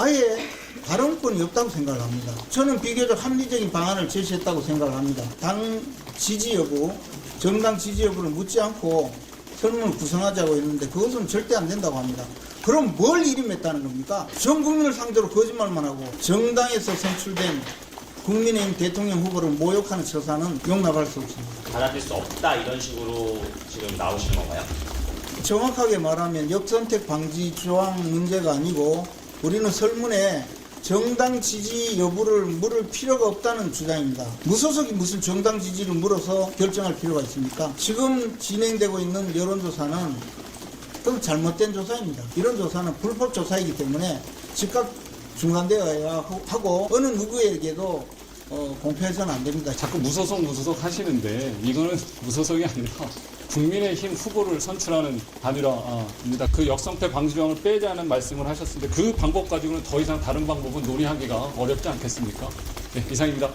아예 발언권이 없다고 생각을 합니다. 저는 비교적 합리적인 방안을 제시했다고 생각을 합니다. 당 지지 여부, 정당 지지 여부를 묻지 않고 설문을 구성하자고 했는데 그것은 절대 안 된다고 합니다. 그럼 뭘 일임했다는 겁니까? 전 국민을 상대로 거짓말만 하고 정당에서 선출된 국민의힘 대통령 후보를 모욕하는 처사는 용납할 수 없습니다. 받아들일 수 없다 이런 식으로 지금 나오시는 건가요? 정확하게 말하면 역선택 방지 조항 문제가 아니고 우리는 설문에 정당 지지 여부를 물을 필요가 없다는 주장입니다. 무소속이 무슨 정당 지지를 물어서 결정할 필요가 있습니까? 지금 진행되고 있는 여론조사는 또 잘못된 조사입니다. 이런 조사는 불법 조사이기 때문에 즉각 중단되어야 하고 어느 누구에게도 어, 공표해서는 안 됩니다. 자꾸 무소속 무소속 하시는데 이거는 무소속이 아니라 국민의힘 후보를 선출하는 단일화입니다. 그 역성패 방지 조항을 빼자는 말씀을 하셨는데 그 방법 가지고는 더 이상 다른 방법은 논의하기가 어렵지 않겠습니까? 네, 이상입니다.